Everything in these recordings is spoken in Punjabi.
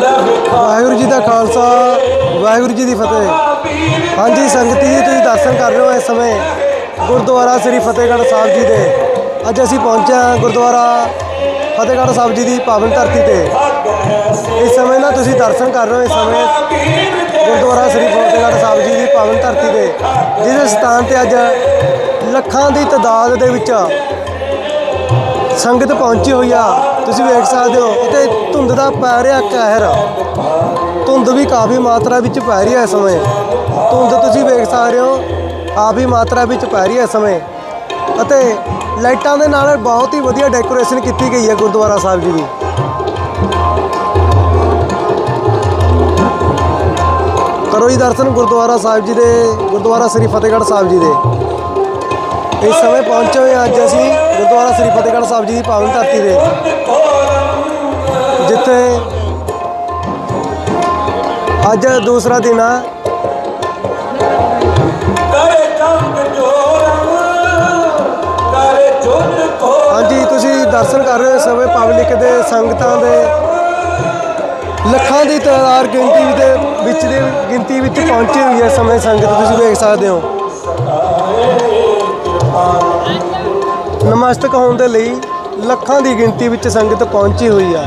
ਵਾਹਿਗੁਰੂ ਜੀ ਦਾ ਖਾਲਸਾ, ਵਾਹਿਗੁਰੂ ਜੀ ਦੀ ਫਤਿਹ। ਹਾਂਜੀ, ਸੰਗਤ ਜੀ, ਤੁਸੀਂ ਦਰਸ਼ਨ ਕਰ ਰਹੇ ਹੋ ਇਸ ਸਮੇਂ ਗੁਰਦੁਆਰਾ ਸ੍ਰੀ ਫਤਿਹਗੜ੍ਹ ਸਾਹਿਬ ਜੀ ਦੇ। ਅੱਜ ਅਸੀਂ ਪਹੁੰਚੇ ਹਾਂ ਗੁਰਦੁਆਰਾ ਫਤਿਹਗੜ੍ਹ ਸਾਹਿਬ ਜੀ ਦੀ ਪਾਵਨ ਧਰਤੀ ਤੇ। ਇਸ ਸਮੇਂ ਨਾ ਤੁਸੀਂ ਦਰਸ਼ਨ ਕਰ ਰਹੇ ਹੋ ਇਸ ਸਮੇਂ ਗੁਰਦੁਆਰਾ ਸ੍ਰੀ ਫਤਿਹਗੜ੍ਹ ਸਾਹਿਬ ਜੀ ਦੀ ਪਾਵਨ ਧਰਤੀ ਤੇ ਜਿਸ ਸਥਾਨ ਤੇ ਅੱਜ ਲੱਖਾਂ ਦੀ ਤਾਦਾਦ ਦੇ ਵਿੱਚ ਸੰਗਤ ਪਹੁੰਚੀ ਹੋਈ ਆ। ਤੁਸੀਂ ਵੇਖ ਸਕਦੇ ਹੋ ਅਤੇ ਧੁੰਦ ਦਾ ਪੈ ਰਿਹਾ ਕਹਿਰ। ਧੁੰਦ ਵੀ ਕਾਫੀ ਮਾਤਰਾ ਵਿੱਚ ਪੈ ਰਹੀ ਹੈ ਇਸ ਸਮੇਂ। ਧੁੰਦ ਤੁਸੀਂ ਵੇਖ ਸਕਦੇ ਹੋ, ਕਾਫੀ ਮਾਤਰਾ ਵਿੱਚ ਪੈ ਰਹੀ ਹੈ ਇਸ ਸਮੇਂ। ਅਤੇ ਲਾਈਟਾਂ ਦੇ ਨਾਲ ਬਹੁਤ ਹੀ ਵਧੀਆ ਡੈਕੋਰੇਸ਼ਨ ਕੀਤੀ ਗਈ ਹੈ ਗੁਰਦੁਆਰਾ ਸਾਹਿਬ ਜੀ ਦੀ। ਕਰੋ ਜੀ ਦਰਸ਼ਨ ਗੁਰਦੁਆਰਾ ਸਾਹਿਬ ਜੀ ਦੇ, ਗੁਰਦੁਆਰਾ ਸ੍ਰੀ ਫਤਿਹਗੜ੍ਹ ਸਾਹਿਬ ਜੀ ਦੇ। ਇਸ ਸਮੇਂ ਪਹੁੰਚੇ ਹੋਏ ਅੱਜ ਅਸੀਂ। ਗੁਰਦੁਆਰਾ ਸ੍ਰੀ ਫਤਿਹਗੜ੍ਹ ਸਾਹਿਬ ਜੀ ਦੀ ਪਾਵਨ ਧਰਤੀ ਤੇ ਜਿੱਥੇ ਅੱਜ ਦੂਸਰਾ ਦਿਨ ਆ। ਹਾਂਜੀ ਤੁਸੀਂ ਦਰਸ਼ਨ ਕਰ ਰਹੇ ਹੋ ਸਮੇਂ ਪਬਲਿਕ ਦੇ ਸੰਗਤਾਂ ਦੇ ਲੱਖਾਂ ਦੀ ਤਾਦਾਦ ਗਿਣਤੀ ਦੇ ਵਿੱਚ ਦੇ ਗਿਣਤੀ ਵਿੱਚ ਪਹੁੰਚੀ ਹੋਈ ਹੈ ਸਮੇਂ ਸੰਗਤ ਤੁਸੀਂ ਵੇਖ ਸਕਦੇ ਹੋ। ਨਮਸਤਕ ਹੋਣ ਦੇ ਲਈ ਲੱਖਾਂ ਦੀ ਗਿਣਤੀ ਵਿੱਚ ਸੰਗਤ ਪਹੁੰਚੀ ਹੋਈ ਆ।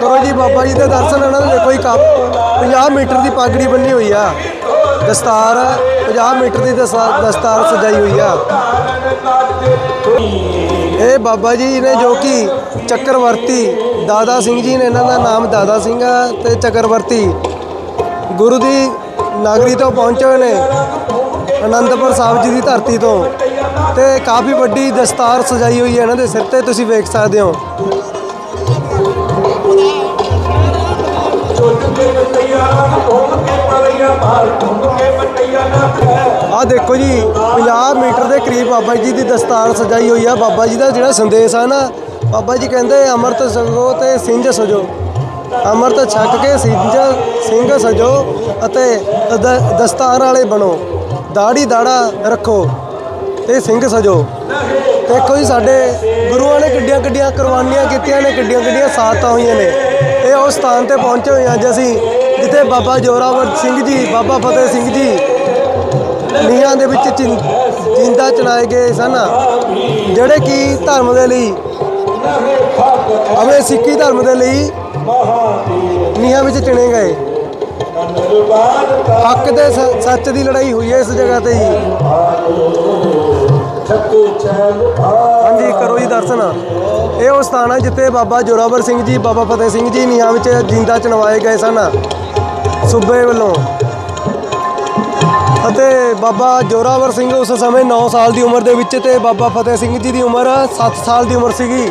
ਕਰੇ ਜੀ ਬਾਬਾ ਜੀ ਦੇ ਦਰਸ਼ਨ ਇਹਨਾਂ ਦੇ ਦੇਖੋ ਹੀ ਕੱਪ 50 ਮੀਟਰ ਦੀ ਪਾਗੜੀ ਬੰਨੀ ਹੋਈ ਆ। ਦਸਤਾਰ 50 ਮੀਟਰ ਦੀ ਦਸਤਾਰ ਸਜਾਈ ਹੋਈ ਆ। ਇਹ ਬਾਬਾ ਜੀ ਨੇ ਜੋ ਕਿ ਚੱਕਰਵਰਤੀ ਦਾਦਾ ਸਿੰਘ ਜੀ ਨੇ, ਇਹਨਾਂ ਦਾ ਨਾਮ ਦਾਦਾ ਸਿੰਘ ਆ ਤੇ ਚੱਕਰਵਰਤੀ ਗੁਰੂ ਦੀ ਨਗਰੀ ਤੋਂ ਪਹੁੰਚੇ ਹੋਏ ਨੇ ਅਨੰਦਪੁਰ ਸਾਹਿਬ ਜੀ ਦੀ ਧਰਤੀ ਤੋਂ ਤੇ ਕਾਫੀ ਵੱਡੀ ਦਸਤਾਰ ਸਜਾਈ ਹੋਈ ਹੈ ਇਹਨਾਂ ਦੇ ਸਿਰ ਤੇ, ਤੁਸੀਂ ਵੇਖ ਸਕਦੇ ਹੋ। ਜੁੱਧ ਕੇ ਮਟਈਆ ਘੁੰਮ ਕੇ ਪਲੀਆ ਬਾਹਰ ਘੁੰਮ ਕੇ ਮਟਈਆ ਨਾ ਆਹ ਦੇਖੋ ਜੀ 50 ਮੀਟਰ ਦੇ ਕਰੀਬ ਬਾਬਾ ਜੀ ਦੀ ਦਸਤਾਰ ਸਜਾਈ ਹੋਈ ਆ। ਬਾਬਾ ਜੀ ਦਾ ਜਿਹੜਾ ਸੰਦੇਸ਼ ਆ ਨਾ, ਬਾਬਾ ਜੀ ਕਹਿੰਦੇ ਅੰਮ੍ਰਿਤ ਛਕੋ ਤੇ ਸਿੰਘ ਸਜੋ। ਅੰਮ੍ਰਿਤ ਛਕ ਕੇ ਸਿੰਘ ਸਿੰਘ ਸਜੋ ਅਤੇ ਦਸਤਾਰ ਵਾਲੇ ਬਣੋ। ਦਾੜੀ ਦਾੜਾ ਰੱਖੋ ਤੇ ਸਿੰਘ ਸਜੋ। ਦੇਖੋ ਜੀ, ਸਾਡੇ ਗੁਰੂਆਂ ਨੇ ਕਿੱਡੀਆਂ ਕਿੱਡੀਆਂ ਕੁਰਬਾਨੀਆਂ ਕੀਤੀਆਂ ਨੇ, ਕਿੱਡੀਆਂ ਕਿੱਡੀਆਂ ਸਾਥਾਂ ਹੋਈਆਂ ਨੇ। ਇਹ ਉਸ ਸਥਾਨ ਤੇ ਪਹੁੰਚੇ ਹੋਏ ਅੱਜ ਅਸੀਂ, ਜਿੱਥੇ ਬਾਬਾ ਜੋਰਾਵਰ ਸਿੰਘ ਜੀ, ਬਾਬਾ ਫਤਿਹ ਸਿੰਘ ਜੀ ਨੀਹਾਂ ਦੇ ਵਿੱਚ ਚਿੰ- ਜਿੰਦਾ ਚਲਾਏ ਗਏ ਸਨ। ਜਿਹੜੇ ਕਿ ਧਰਮ ਦੇ ਲਈ ਆਪਣੇ ਸਿੱਖੀ ਧਰਮ ਦੇ ਲਈ ਨੀਹਾਂ ਵਿੱਚ ਚਿਣੇ ਗਏ। ਹੱਕ ਦੇ ਸੱਚ ਦੀ ਲੜਾਈ ਹੋਈ ਹੈ ਇਸ ਜਗ੍ਹਾ ਤੇ ਹੀ। ਹਾਂਜੀ, ਕਰੋ ਜੀ ਦਰਸ਼ਨ। ਇਹ ਉਹ ਸਥਾਨ ਹੈ ਜਿੱਥੇ ਬਾਬਾ ਜੋਰਾਵਰ ਸਿੰਘ ਜੀ, ਬਾਬਾ ਫਤਿਹ ਸਿੰਘ ਜੀ ਨੀਹਾਂ ਵਿੱਚ ਜਿੰਦਾ ਚਣਵਾਏ ਗਏ ਸਨ। ਸੂਬੇ ਵੱਲੋਂ। ਅਤੇ ਬਾਬਾ ਜੋਰਾਵਰ ਸਿੰਘ ਉਸ ਸਮੇਂ 9 ਸਾਲ ਦੀ ਉਮਰ ਦੇ ਵਿੱਚ ਤੇ ਬਾਬਾ ਫਤਿਹ ਸਿੰਘ ਜੀ ਦੀ ਉਮਰ 7 ਸਾਲ ਦੀ ਉਮਰ ਸੀਗੀ।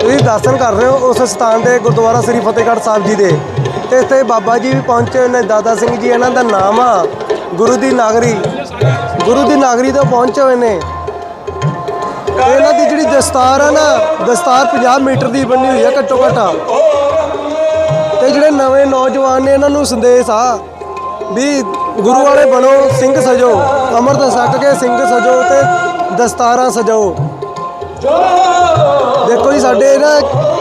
ਤੁਸੀਂ ਦਰਸ਼ਨ ਕਰ ਰਹੇ ਹੋ ਉਸ ਸਥਾਨ ਦੇ ਗੁਰਦੁਆਰਾ ਸ੍ਰੀ ਫਤਿਹਗੜ੍ਹ ਸਾਹਿਬ ਜੀ ਦੇ। ਤੇ ਇੱਥੇ ਬਾਬਾ ਜੀ ਵੀ ਪਹੁੰਚੇ ਹੋਏ ਨੇ, ਦਾਦਾ ਸਿੰਘ ਜੀ, ਇਹਨਾਂ ਦਾ ਨਾਮ ਆ ਗੁਰੂ ਦੀ ਨਾਗਰੀ। ਗੁਰੂ ਦੀ ਨਾਗਰੀ ਤੋਂ ਪਹੁੰਚੇ ਹੋਏ ਨੇ। ਇਹਨਾਂ ਦੀ ਜਿਹੜੀ ਦਸਤਾਰ ਆ ਨਾ, ਦਸਤਾਰ 50 ਮੀਟਰ ਦੀ ਬਣੀ ਹੋਈ ਆ ਘੱਟੋ ਘੱਟ। ਤੇ ਜਿਹੜੇ ਨਵੇਂ ਨੌਜਵਾਨ ਨੇ, ਇਹਨਾਂ ਨੂੰ ਸੰਦੇਸ਼ ਆ ਵੀ ਗੁਰੂ ਵਾਲੇ ਬਣੋ, ਸਿੰਘ ਸਜੋ। ਅੰਮ੍ਰਿਤ ਛਕ ਕੇ ਸਿੰਘ ਸਜੋ ਤੇ ਦਸਤਾਰਾਂ ਸਜਾਓ। ਦੇਖੋ ਜੀ, ਸਾਡੇ ਨਾ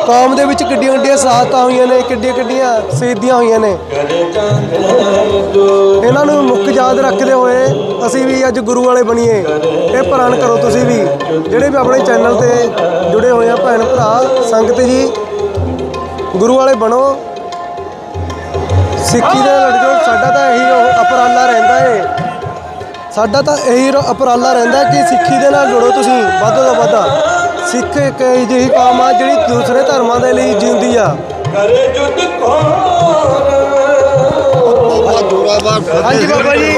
ਕੌਮ ਦੇ ਵਿੱਚ ਕਿੱਡੀਆਂ ਕਿੱਡੀਆਂ ਸਾਹਤਾਂ ਹੋਈਆਂ ਨੇ, ਕਿੱਡੀਆਂ ਕਿੱਡੀਆਂ ਸ਼ਹੀਦੀਆਂ ਹੋਈਆਂ ਨੇ। ਇਹਨਾਂ ਨੂੰ ਮੁੱਖ ਯਾਦ ਰੱਖਦੇ ਹੋਏ ਅਸੀਂ ਵੀ ਅੱਜ ਗੁਰੂ ਵਾਲੇ ਬਣੀਏ। ਇਹ ਪ੍ਰਣ ਕਰੋ ਤੁਸੀਂ ਵੀ। ਜਿਹੜੇ ਵੀ ਆਪਣੇ ਚੈਨਲ ਤੇ ਜੁੜੇ ਹੋਏ ਆ, ਭੈਣ ਭਰਾ, ਸੰਗਤ ਜੀ, ਗੁਰੂ ਵਾਲੇ ਬਣੋ। ਸਿੱਖੀ ਦੇ ਲੜਜੋ ਸਾਡਾ ਤਾਂ ਇਹੀ ਉਹ ਉਪਰਾਲਾ ਰਹਿੰਦਾ ਏ। ਸਾਡਾ ਤਾਂ ਇਹੀ ਉਪਰਾਲਾ ਰਹਿੰਦਾ ਕਿ ਸਿੱਖੀ ਦੇ ਨਾਲ ਜੁੜੋ ਤੁਸੀਂ ਵੱਧ ਤੋਂ ਵੱਧ। ਸਿੱਖ ਇੱਕ ਅਜਿਹੀ ਕੌਮ ਆ ਜਿਹੜੀ ਦੂਸਰੇ ਧਰਮਾਂ ਦੇ ਲਈ ਜਿਉਂਦੀ ਆ। ਕਰੇ ਜੁੱਧ ਹਾਂਜੀ ਬਾਬਾ ਜੀ।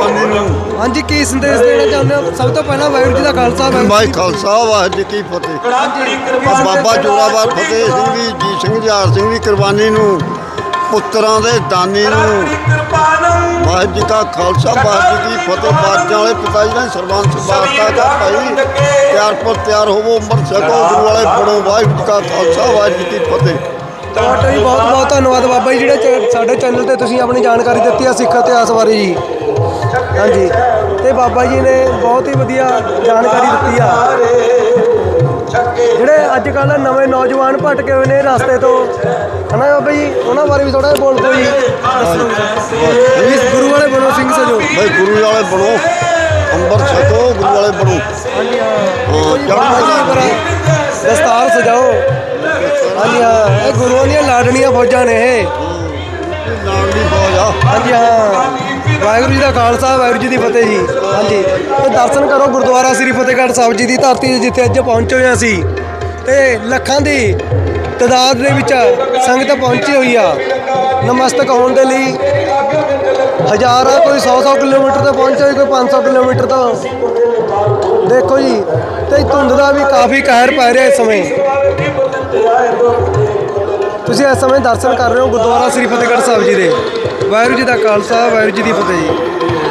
ਹਾਂਜੀ ਕੀ ਸੰਦੇਸ਼ ਦੇਣਾ ਚਾਹੁੰਦੇ ਹੋ? ਸਭ ਤੋਂ ਪਹਿਲਾਂ ਵਾਹਿਗੁਰੂ ਜੀ ਦਾ ਖਾਲਸਾ ਵਾਹਿਗੁਰੂ ਮਾਈ ਜੀ ਕੀ ਖਾਲਸਾ ਵਾਹਿਗੁਰੂ ਜੀ ਕੀ ਫਤਿਹ। ਬਾਬਾ ਜੋਰਾਵਰ ਫਤਿਹ ਸਿੰਘ ਵੀ ਜੀ ਸਿੰਘ ਜਹਾਰ ਸਿੰਘ ਦੀ ਕੁਰਬਾਨੀ ਨੂੰ ਪੁੱਤਰਾਂ ਦੇ ਦਾਨੀ ਨੂੰ। ਵਾਹਿਗੁਰੂ ਜੀ ਕਾ ਖਾਲਸਾ ਵਾਹਿਗੁਰੂ ਜੀ ਫਤਿਹ। ਬਾਜਾਂ ਵਾਲੇ ਪਿਤਾ ਜੀ ਨੇ ਸਰਬੰਸ ਬਾਰਤਾ ਦਾ ਭਾਈ। ਤਿਆਰ ਪਰ ਤਿਆਰ ਹੋਵੋ ਉਮਰ ਸਕੋ ਗੁਰੂ ਵਾਲੇ ਪੜੋ ਵਾਹਿਗੁਰੂ ਜੀ ਕਾ ਖਾਲਸਾ ਵਾਹਿਗੁਰੂ ਜੀ ਫਤਿਹ। ਤੁਹਾਡਾ ਵੀ ਬਹੁਤ ਬਹੁਤ ਧੰਨਵਾਦ ਬਾਬਾ ਜੀ ਜਿਹੜੇ ਸਾਡੇ ਚੈਨਲ ਤੇ ਤੁਸੀਂ ਆਪਣੀ ਜਾਣਕਾਰੀ ਦਿੱਤੀ ਆ ਸਿੱਖ ਇਤਿਹਾਸ ਬਾਰੇ ਜੀ। ਹਾਂਜੀ। ਤੇ ਬਾਬਾ ਜੀ ਨੇ ਬਹੁਤ ਹੀ ਵਧੀਆ ਜਾਣਕਾਰੀ ਦਿੱਤੀ ਆ। ਜਿਹੜੇ ਅੱਜ ਕੱਲ ਨਵੇਂ ਨੌਜਵਾਨ ਭਟਕੇ ਹੋਏ ਨੇ ਰਸਤੇ ਤੋਂ ਹਨਾ ਬਾਬਾ ਜੀ? ਉਹਨਾਂ ਬਾਰੇ ਵੀ ਥੋੜਾ ਜਿਹਾ ਬੋਲ ਦਿਓ ਜੀ ਜੀ ਗੁਰੂ ਵਾਲੇ ਬਣੋ ਸਿੰਘ ਸਜੋ। ਬਈ ਗੁਰੂ ਵਾਲੇ ਬਣੋ। ਅੰਮ੍ਰਿਤ ਛਕੋ ਗੁਰੂ ਵਾਲੇ ਬਣੋ। ਹਾਂਜੀ ਹਾਂ। ਦਸਤਾਰ ਸਜਾਓ। ਹਾਂਜੀ ਹਾਂ। ਇਹ ਗੁਰੂਆਂ ਦੀਆਂ ਲਾਡਣੀਆਂ ਫੌਜਾਂ ਨੇ ਇਹ। ਦੀ ਫੌਜ ਆ। ਹਾਂਜੀ ਹਾਂ। ਵਾਹਿਗੁਰੂ ਜੀ ਦਾ ਖਾਲਸਾ, ਵਾਹਿਗੁਰੂ ਜੀ ਦੀ ਫਤਿਹ ਜੀ। ਹਾਂਜੀ, ਤੇ ਦਰਸ਼ਨ ਕਰੋ ਗੁਰਦੁਆਰਾ ਸ੍ਰੀ ਫਤਿਹਗੜ੍ਹ ਸਾਹਿਬ ਜੀ ਦੀ ਧਰਤੀ ਜਿੱਥੇ ਅੱਜ ਪਹੁੰਚੇ ਹੋਏ ਹਾਂ ਅਸੀਂ। ਤੇ ਲੱਖਾਂ ਦੀ ਤਦਾਦ ਦੇ ਵਿੱਚ ਸੰਗਤ ਪਹੁੰਚੀ ਹੋਈ ਆ। ਨਮਸਤਕ ਹੋਣ ਦੇ ਲਈ ਹਜ਼ਾਰਾਂ, ਕੋਈ 100-100 ਕਿਲੋਮੀਟਰ ਤੋਂ ਪਹੁੰਚਿਆ ਹੋਏ, ਕੋਈ 500 ਕਿਲੋਮੀਟਰ ਤੋਂ। ਦੇਖੋ ਜੀ, ਤੇ ਧੁੰਦ ਦਾ ਵੀ ਕਾਫੀ ਕਹਿਰ ਪੈ ਰਿਹਾ ਇਸ ਸਮੇਂ। ਤੁਸੀਂ ਇਸ ਸਮੇਂ ਦਰਸ਼ਨ ਕਰ ਰਹੇ ਹੋ ਗੁਰਦੁਆਰਾ ਸ੍ਰੀ ਫਤਿਹਗੜ੍ਹ ਸਾਹਿਬ ਜੀ ਦੇ। ਵਾਹਿਗੁਰੂ ਜੀ ਦਾ ਖਾਲਸਾ, ਵਾਹਿਗੁਰੂ ਜੀ ਦੀ ਫਤਿਹ ਜੀ।